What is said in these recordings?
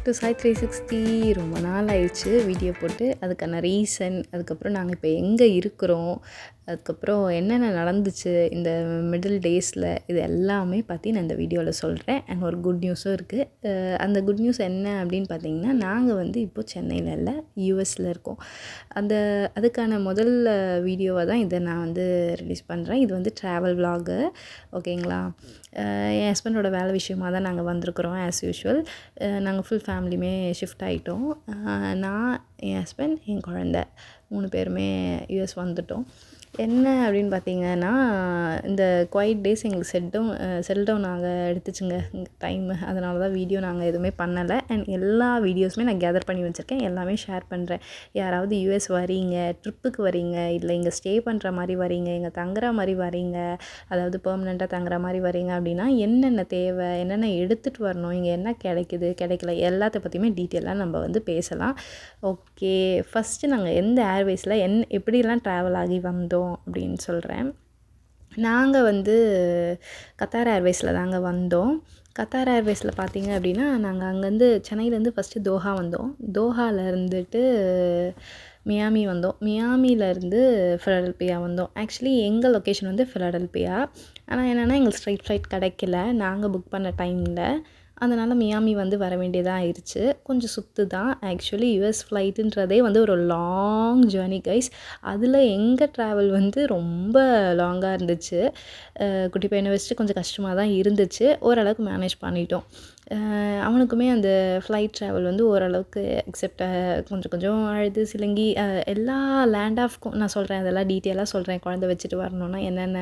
Back to சாய் three sixty ரொம்ப நாள் ஆயிடுச்சு வீடியோ போட்டு. அதுக்கான ரீசன் அதுக்கப்புறம் நாங்கள் இப்போ எங்கே இருக்கிறோம் அதுக்கப்புறம் என்னென்ன நடந்துச்சு இந்த மிடில் டேஸில் இது எல்லாமே பற்றி நான் இந்த வீடியோவில் சொல்கிறேன் அண்ட் ஒரு குட் நியூஸும் இருக்குது அந்த குட் நியூஸ் என்ன அப்படின்னு பார்த்தீங்கன்னா நாங்கள் வந்து இப்போ சென்னையில் இல்லை யூஎஸில் இருக்கோம். அந்த அதுக்கான முதல் வீடியோவை தான் இதை நான் வந்து ரிலீஸ் பண்ணுறேன் இது வந்து ட்ராவல் vlog ஓகேங்களா என் ஹஸ்பண்டோட வேலை விஷயமா தான் நாங்கள் வந்திருக்கிறோம் ஆஸ் யூஷுவல் நாங்கள் ஃபுல் ஃபேமிலியுமே ஷிஃப்ட் ஆகிட்டோம் நான் என் ஹஸ்பண்ட் என் குழந்த. மூணு பேருமே யூஎஸ் வந்துட்டோம். என்ன அப்படின்னு பார்த்தீங்கன்னா இந்த குவைட் டேஸ் எங்களுக்கு செட் டவுன் செல் டவுன் நாங்கள் எடுத்துச்சுங்க. டைமு அதனால தான் வீடியோ நாங்கள் எதுவுமே பண்ணலை. அண்ட் எல்லா வீடியோஸுமே நான் கேதர் பண்ணி வச்சுருக்கேன். எல்லாமே ஷேர் பண்ணுறேன் யாராவது யூஎஸ் வரீங்க ட்ரிப்புக்கு வரீங்க இல்லை இங்கே ஸ்டே பண்ணுற மாதிரி வரீங்க இங்கே தங்குற மாதிரி வரீங்க அதாவது பெர்மனெண்ட்டாக தங்குற மாதிரி வரீங்க அப்படின்னா என்னென்ன தேவை என்னென்ன எடுத்துகிட்டு வரணும் இங்கே என்ன கிடைக்குது கிடைக்கல எல்லாத்த பற்றியுமே டீட்டெயிலாக நம்ம வந்து பேசலாம். ஓகே ஃபஸ்ட்டு நாங்கள் எந்த ஏர்வேஸில் என் எப்படிலாம் ட்ராவல் ஆகி வந்தோம் அப்படின்னு சொல்கிறேன் நாங்கள் வந்து கத்தார் ஏர்வேஸில் தாங்க வந்தோம். கத்தார் ஏர்வேஸில் பார்த்தீங்க அப்படின்னா நாங்கள் அங்கேருந்து சென்னையிலேருந்து ஃபஸ்ட்டு தோஹா வந்தோம். தோஹாவில் இருந்துட்டு மியாமி வந்தோம். மியாமியிலேருந்து ஃபிலடல்பியா வந்தோம். ஆக்சுவலி எங்கள் லொக்கேஷன் வந்து ஃபிலடல்பியா ஆனால் என்னென்னா எங்களுக்கு ஸ்ட்ரைட் ஃப்ளைட் கிடைக்கல. நாங்கள் புக் பண்ண டைமில் அதனால் மியாமி வந்து வர வேண்டியதாக ஆயிடுச்சு கொஞ்சம் சுற்று தான் ஆக்சுவலி யூஎஸ் ஃப்ளைட்டுன்றதே வந்து ஒரு லாங் ஜேர்னி கைஸ் அதில் எங்கள் ட்ராவல் வந்து ரொம்ப லாங்காக இருந்துச்சு. குட்டி பையனை வச்சுட்டு கொஞ்சம் கஷ்டமாக தான் இருந்துச்சு. ஓரளவுக்கு மேனேஜ் பண்ணிட்டோம். அவனுக்குமே அந்த ஃப்ளைட் ட்ராவல் வந்து ஓரளவுக்கு எக்ஸப்ட் கொஞ்சம் கொஞ்சம் அழுது சிலங்கி எல்லா லேண்ட் ஆஃப்க்கும் நான் சொல்கிறேன் அதெல்லாம் டீட்டெயிலாக சொல்கிறேன் குழந்தை வச்சுட்டு வரணுன்னா என்னென்ன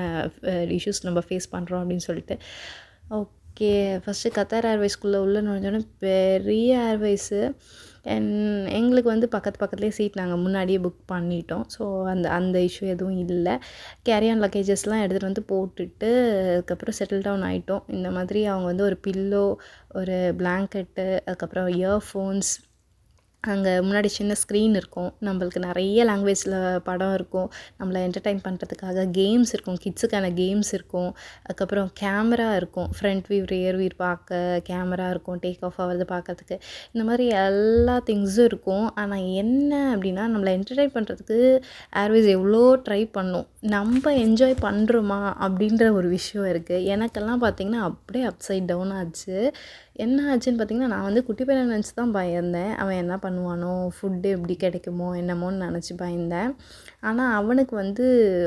இஷ்யூஸ் நம்ம ஃபேஸ் பண்ணுறோம் அப்படின்னு சொல்லிட்டு. ஓகே கே ஃபஸ்ட்டு கத்தார் ஏர்வேஸ்க்குள்ளே உள்ளே நுழைஞ்சோடனே பெரிய ஏர்வேஸு அண்ட் எங்களுக்கு வந்து பக்கத்து பக்கத்துலேயே சீட் நாங்கள் முன்னாடியே புக் பண்ணிட்டோம். ஸோ அந்த அந்த இஷ்யூ எதுவும் இல்லை. கேரியான் லக்கேஜஸ்லாம் எடுத்துகிட்டு வந்து போட்டுட்டு அதுக்கப்புறம் செட்டில் டவுன் ஆகிட்டோம் இந்த மாதிரி அவங்க வந்து ஒரு பில்லோ ஒரு பிளாங்கெட்டு அதுக்கப்புறம் இயர்ஃபோன்ஸ் அங்கே முன்னாடி சின்ன ஸ்க்ரீன் இருக்கும். நம்மளுக்கு நிறைய லாங்குவேஜில் படம் இருக்கும். நம்மளை என்டர்டைன் பண்ணுறதுக்காக கேம்ஸ் இருக்கும். கிட்ஸுக்கான கேம்ஸ் இருக்கும். அதுக்கப்புறம் கேமரா இருக்கும். ஃப்ரண்ட் வியூ ரியர் வியூ பார்க்க கேமரா இருக்கும். டேக் ஆஃப் ஆகிறது பார்க்கறதுக்கு. இந்த மாதிரி எல்லா திங்ஸும் இருக்கும். ஆனால் என்ன அப்படின்னா நம்மளை என்டர்டைன் பண்ணுறதுக்கு ஏர்வேஸ் எவ்வளோ ட்ரை பண்ணும். நம்ம என்ஜாய் பண்ணுறோமா அப்படின்ற ஒரு விஷயம் இருக்குது எனக்கெல்லாம் பார்த்திங்கன்னா அப்படியே அப்சைட் டவுன் ஆச்சு. என்ன ஆச்சுன்னு பார்த்தீங்கன்னா நான் வந்து குட்டி பையனை நினச்சி தான் பயந்தேன். அவன் என்ன பண்ணுவானோ ஃபுட்டு எப்படி கிடைக்குமோ என்னமோன்னு நினச்சி பயந்தேன். ஆனால் அவனுக்கு வந்து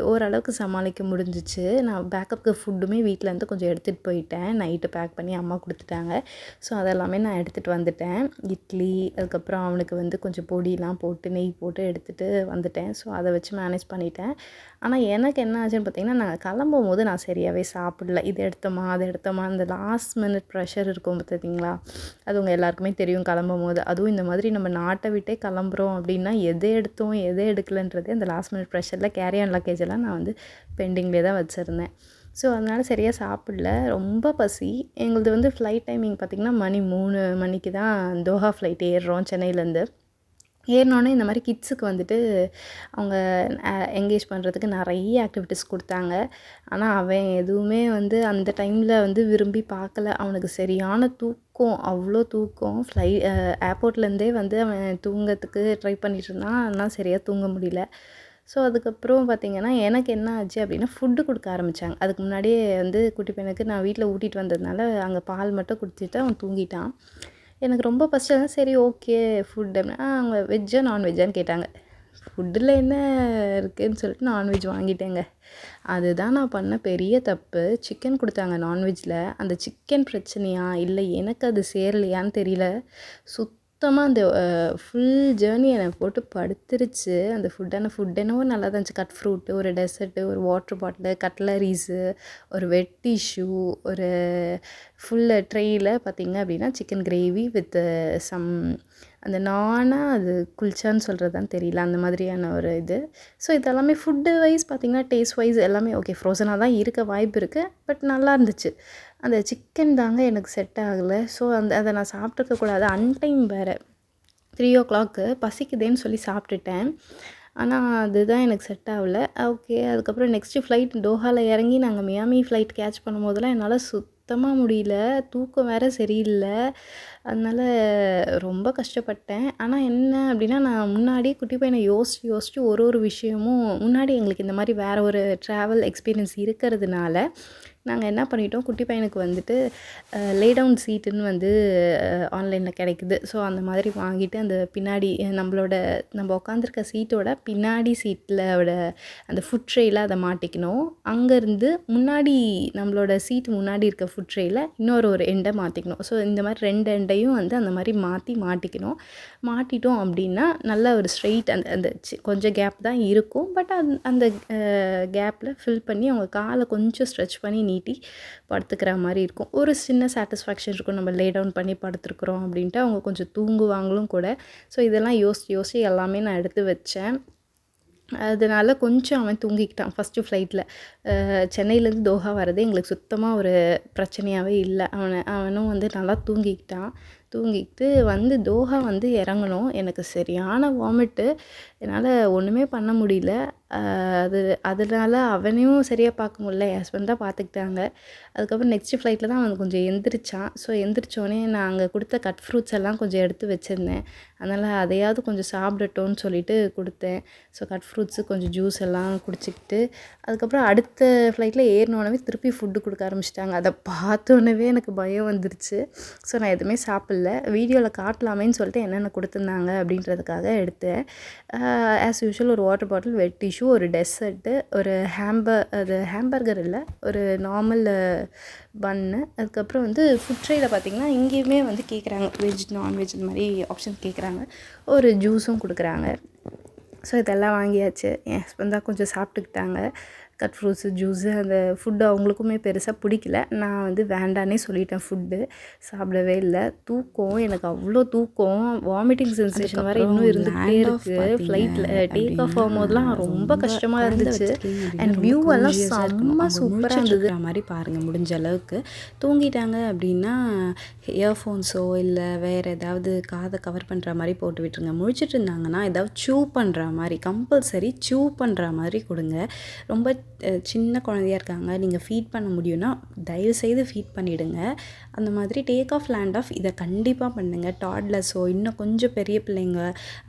ஓரளவுக்கு சமாளிக்க முடிஞ்சிச்சு. நான் பேக்கப்புக்கு ஃபுட்டுமே வீட்டிலேருந்து கொஞ்சம் எடுத்துகிட்டு போயிட்டேன். நைட்டு பேக் பண்ணி அம்மா கொடுத்துட்டாங்க. ஸோ அதெல்லாமே நான் எடுத்துகிட்டு வந்துட்டேன். இட்லி அதுக்கப்புறம் அவனுக்கு வந்து கொஞ்சம் பொடியெலாம் போட்டு நெய் போட்டு எடுத்துகிட்டு வந்துட்டேன். ஸோ அதை வச்சு மேனேஜ் பண்ணிட்டேன். ஆனால் எனக்கு என்ன ஆச்சுன்னு பார்த்தீங்கன்னா நாங்கள் கிளம்பும் போது நான் சரியாகவே சாப்பிடல. இது எடுத்தோமா அது எடுத்தோமா அந்த லாஸ்ட் மினிட் ப்ரெஷர் இருக்கும் பார்த்தீங்களா அது உங்கள் எல்லாருக்குமே தெரியும். கிளம்பும் போது. அதுவும் இந்த மாதிரி நம்ம நாட்டை விட்டே கிளம்புறோம் அப்படின்னா எதை எடுத்தோம் எதை எடுக்கலன்றதே அந்த லாஸ்ட் மினிட் ப்ரெஷரில் கேரியான் லக்கேஜ் எல்லாம் நான் வந்து பெண்டிங்லேயே தான் வச்சுருந்தேன். ஸோ அதனால் சரியாக சாப்பிடல. ரொம்ப பசி. எங்களுது வந்து ஃப்ளைட் டைமிங் பார்த்திங்கன்னா மணி மூணு மணிக்கு தான் தோஹா ஃப்ளைட் ஏறுறோம் சென்னையிலேருந்து. ஏறினோடனே இந்த மாதிரி கிட்ஸுக்கு வந்துட்டு அவங்க என்கேஜ் பண்ணுறதுக்கு நிறைய ஆக்டிவிட்டீஸ் கொடுத்தாங்க. ஆனால் அவன் எதுவுமே வந்து அந்த டைமில் வந்து விரும்பி பார்க்கல. அவனுக்கு சரியான தூக்கம் அவ்வளோ தூக்கம். ஃப்ளை ஏர்போர்ட்லேருந்தே வந்து அவன் தூங்கிறதுக்கு ட்ரை பண்ணிட்டு இருந்தான். ஆனால் சரியாக தூங்க முடியல. ஸோ அதுக்கப்புறம் பார்த்திங்கன்னா எனக்கு என்ன ஆச்சு அப்படின்னா ஃபுட்டு கொடுக்க ஆரம்பித்தாங்க அதுக்கு முன்னாடியே வந்து குட்டி பையனுக்கு நான் வீட்டில் ஊட்டிகிட்டு வந்ததுனால அங்கே பால் மட்டும் குடிச்சிட்டு அவன் தூங்கிட்டான். எனக்கு ரொம்ப ஃபஸ்ட்டு தான் சரி ஓகே ஃபுட் அப்படின்னா. அவங்க வெஜ்ஜா நான்வெஜ்ஜான்னு கேட்டாங்க. ஃபுட்டில் என்ன இருக்குதுன்னு சொல்லிட்டு நான்வெஜ் வாங்கிட்டேங்க. அதுதான் நான் பண்ண பெரிய தப்பு. சிக்கன் கொடுத்தாங்க நான்வெஜ்ஜில் அந்த சிக்கன் பிரச்சனையா? இல்லை எனக்கு அது சேரலையான்னு தெரியல. சுத்தமாக அந்த ஃபுல் ஜேர்னி என்னை போட்டு படுத்துருச்சு. அந்த ஃபுட்டான ஃபுட் என்னவோ நல்லா தான் இருந்துச்சு. கட் ஃப்ரூட்டு ஒரு டெசர்ட்டு ஒரு வாட்டர் பாட்டிலு கட்லரிஸு ஒரு வெட் டிஷ்யூ ஒரு ஃபுல்லு ட்ரெயில் பார்த்திங்க அப்படின்னா சிக்கன் கிரேவி வித் சம் அந்த நானாக அது குல்ச்சான்னு சொல்கிறதான்னு தெரியல அந்த மாதிரியான ஒரு இது. ஸோ இதெல்லாமே ஃபுட்டு வைஸ் பார்த்திங்கன்னா டேஸ்ட் வைஸ் எல்லாமே ஓகே ஃப்ரோசனாக தான் இருக்க வாய்ப்பு இருக்குது பட் நல்லா இருந்துச்சு. அந்த சிக்கன் தாங்க எனக்கு செட் ஆகலை. ஸோ அந்த அதை நான் சாப்பிட்ருக்கக்கூடாது அன்டைம் வேறு. த்ரீ ஓ கிளாக்கு பசிக்குதேன்னு சொல்லி சாப்பிட்டுட்டேன். ஆனால் அதுதான் எனக்கு செட் ஆகலை. ஓகே அதுக்கப்புறம் நெக்ஸ்ட்டு ஃப்ளைட் டோஹாவில் இறங்கி நாங்கள் மியாமி ஃப்ளைட் கேட்ச் பண்ணும்போதெல்லாம் என்னால் சுத் சுத்தமாக முடியல. தூக்கம் வேறு சரியில்லை. அதனால் ரொம்ப கஷ்டப்பட்டேன். ஆனால் என்ன அப்படின்னா நான் முன்னாடி குட்டி பையனை யோசித்து யோசித்து ஒரு ஒரு விஷயமும் முன்னாடி எங்களுக்கு இந்த மாதிரி வேறு ஒரு ட்ராவல் எக்ஸ்பீரியன்ஸ் இருக்கிறதுனால நாங்கள் என்ன பண்ணிட்டோம் குட்டி பையனுக்கு வந்துட்டு லே டவுன் சீட்டுன்னு வந்து ஆன்லைனில் கிடைக்குது. ஸோ அந்த மாதிரி வாங்கிட்டு அந்த பின்னாடி நம்மளோட நம்ம உட்காந்துருக்க சீட்டோட பின்னாடி சீட்டில் அந்த ஃபுட் ட்ரேயில் அதை மாட்டிக்கணும். அங்கேருந்து முன்னாடி நம்மளோட சீட் முன்னாடி இருக்க ஃபுட் ட்ரேயில் இன்னொரு ஒரு எண்டை மாற்றிக்கணும் ஸோ இந்த மாதிரி ரெண்டு எண்டையும் வந்து அந்த மாதிரி மாற்றி மாட்டிக்கணும். மாட்டிட்டோம் அப்படின்னா நல்ல ஒரு ஸ்ட்ரெயிட் அந்த அந்த கொஞ்சம் கேப் தான் இருக்கும். பட் அந்த அந்த கேப்பில் ஃபில் பண்ணி அவங்க காலை கொஞ்சம் ஸ்ட்ரெச் பண்ணி நீட்டி படுத்துக்கிற மாதிரி இருக்கும். ஒரு சின்ன சாட்டிஸ்ஃபேக்ஷன் இருக்கும். நம்ம லே டவுன் பண்ணி படுத்துருக்குறோம் அப்படின்ட்டு அவங்க கொஞ்சம் தூங்குவாங்களும் கூட. ஸோ இதெல்லாம் யோசித்து யோசித்து எல்லாமே நான் எடுத்து வச்சேன். அதனால் கொஞ்சம் அவன் தூங்கிக்கிட்டான். ஃபஸ்ட்டு ஃப்ளைட்டில் சென்னையிலேருந்து தோஹா வர்றது எங்களுக்கு சுத்தமாக ஒரு பிரச்சனையாகவே இல்லை. அவனை அவனும் வந்து நல்லா தூங்கிக்கிட்டான். தூங்கிக்கிட்டு வந்து தோஹா வந்து இறங்கணும். எனக்கு சரியான வாமிட்டு என்னால் ஒன்றுமே பண்ண முடியல. அது அதனால அவனையும் சரியாக பார்க்க முடியல. என் ஹஸ்பண்ட் தான் பார்த்துக்கிட்டாங்க. அதுக்கப்புறம் நெக்ஸ்ட்டு ஃப்ளைட்டில் தான் அவன் கொஞ்சம் எந்திரிச்சான். ஸோ எந்திரிச்சோடனே நான் அங்கே கொடுத்த கட் ஃப்ரூட்ஸ் எல்லாம் கொஞ்சம் எடுத்து வச்சுருந்தேன். அதனால் அதையாவது கொஞ்சம் சாப்பிடட்டோன்னு சொல்லிட்டு கொடுத்தேன். ஸோ கட் ஃப்ரூட்ஸு கொஞ்சம் ஜூஸ் எல்லாம் குடிச்சிக்கிட்டு அதுக்கப்புறம் அடுத்த ஃப்ளைட்டில் ஏறினோடனே திருப்பி ஃபுட்டு கொடுக்க ஆரம்பிச்சிட்டாங்க. அதை பார்த்தோன்னே எனக்கு பயம் வந்துருச்சு. ஸோ நான் எதுவுமே சாப்பிட்ல. வீடியோவில் காட்டலாமேன்னு சொல்லிட்டு என்னென்ன கொடுத்துருந்தாங்க அப்படின்றதுக்காக எடுத்தேன். ஆஸ் யூஷுவல் ஒரு வாட்டர் பாட்டில் வெட் டிஷ்யூ ஒரு டெசர்ட்டு ஒரு ஹேம்பர் அது ஹேம்பர்கர் இல்லை ஒரு நார்மல் பன்னு அதுக்கப்புறம் வந்து ஃபுட் ட்ரேயில் பார்த்திங்கன்னா இங்கேயுமே வந்து கேட்குறாங்க வெஜ் நான்வெஜ் இந்த மாதிரி ஆப்ஷன் கேட்குறாங்க ஒரு ஜூஸும் கொடுக்குறாங்க. ஸோ இதெல்லாம் வாங்கியாச்சு. என் ஹஸ்பண்ட் தான் கொஞ்சம் சாப்பிட்டுக்கிட்டாங்க. கட் ஃப்ரூட்ஸு ஜூஸு அந்த ஃபுட்டு அவங்களுக்குமே பெருசாக பிடிக்கல. நான் வந்து வேண்டானே சொல்லிட்டேன் ஃபுட்டு. சாப்பிடவே இல்லை. தூக்கம் எனக்கு அவ்வளோ தூக்கம். வாமிட்டிங் சென்சேஷன் வேறு இன்னும் இருந்துகிட்டே இருக்குது ஃப்ளைட்டில் டேக் ஆஃப் ஆகும்போதெல்லாம் ரொம்ப கஷ்டமாக இருந்துச்சு. அண்ட் வியூ எல்லாம் செம்ம சூப்பராக இருந்தது. மாதிரி பாருங்கள் முடிஞ்ச அளவுக்கு. தூங்கிட்டாங்க அப்படின்னா இயர்ஃபோன்ஸோ இல்லை வேறு ஏதாவது காதை கவர் பண்ணுற மாதிரி போட்டு விட்டுருங்க. முழிச்சிட்டு இருந்தாங்கன்னா ஏதாவது சூ பண்ணுற மாதிரி கம்பல்சரி சூ பண்ணுற மாதிரி கொடுங்க. ரொம்ப சின்ன குழந்தையா இருக்காங்க நீங்கள் ஃபீட் பண்ண முடியும்னா தயவுசெய்து ஃபீட் பண்ணிவிடுங்க அந்த மாதிரி டேக் ஆஃப் லேண்ட் ஆஃப் இதை கண்டிப்பாக பண்ணுங்கள் டாட்லஸோ இன்னும் கொஞ்சம் பெரிய பிள்ளைங்க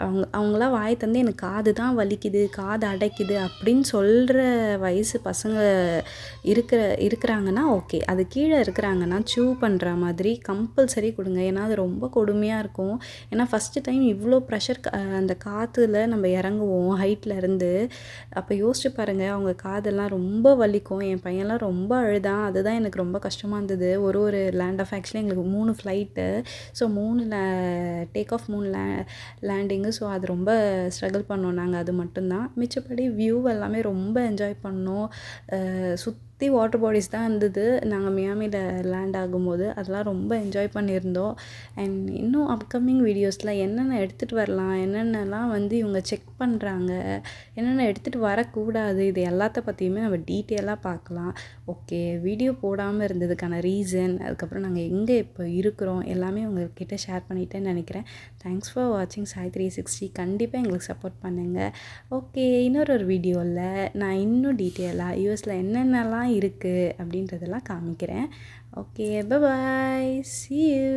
அவங்க அவங்களாம் வாய் தந்து எனக்கு காது தான் வலிக்குது காது அடைக்குது அப்படின்னு சொல்கிற வயசு பசங்க இருக்கிற இருக்கிறாங்கன்னா ஓகே அது கீழே இருக்கிறாங்கன்னா சூ பண்ணுற மாதிரி கம்பல்சரி கொடுங்க. ஏன்னா அது ரொம்ப கொடுமையாக இருக்கும். ஏன்னா ஃபஸ்ட்டு டைம் இவ்வளோ ப்ரெஷர் அந்த காற்றுல நம்ம இறங்குவோம் ஹைட்டில் இருந்து. அப்போ யோசிச்சு பாருங்கள் அவங்க காதில் அதெல்லாம் ரொம்ப வலிக்கும். என் பையன்லாம் ரொம்ப அழுதான். அதுதான் எனக்கு ரொம்ப கஷ்டமாக இருந்தது. ஒரு ஒரு லேண்ட் ஆஃப் ஆக்சுவலி எங்களுக்கு மூணு ஃப்ளைட்டு ஸோ மூணு லே டேக் ஆஃப் மூணு லே லேண்டிங்கு ஸோ அது ரொம்ப ஸ்ட்ரகிள் பண்ணோம் நாங்கள் அது மட்டும்தான். மிச்சப்படி வியூ எல்லாமே ரொம்ப என்ஜாய் பண்ணோம். சுத் சுற்றி வாட்டர் பாடிஸ் தான் இருந்தது. நாங்கள் மியாமியில் லேண்ட் ஆகும்போது அதெல்லாம் ரொம்ப என்ஜாய் பண்ணியிருந்தோம். அண்ட் இன்னும் அப்கமிங் வீடியோஸில் என்னென்ன எடுத்துகிட்டு வரலாம் என்னென்னலாம் வந்து இவங்க செக் பண்ணுறாங்க என்னென்ன எடுத்துகிட்டு வரக்கூடாது இது எல்லாத்த பற்றியுமே நம்ம டீட்டெயிலாக பார்க்கலாம். ஓகே வீடியோ போடாமல் இருந்ததுக்கான ரீசன் அதுக்கப்புறம் நாங்கள் எங்கே இப்போ இருக்கிறோம் எல்லாமே உங்கள்கிட்ட ஷேர் பண்ணிட்டேன்னு நினைக்கிறேன். தேங்க்ஸ் ஃபார் வாட்சிங் சாய் த்ரீ சிக்ஸ்டி கண்டிப்பாக எங்களுக்கு சப்போர்ட் பண்ணுங்கள் ஓகே இன்னொரு ஒரு வீடியோவில் நான் இன்னும் டீட்டெயிலாக யூஎஸில் என்னென்னலாம் இருக்குது அப்படின்றதெல்லாம் காமிக்கிறேன். Okay bye C you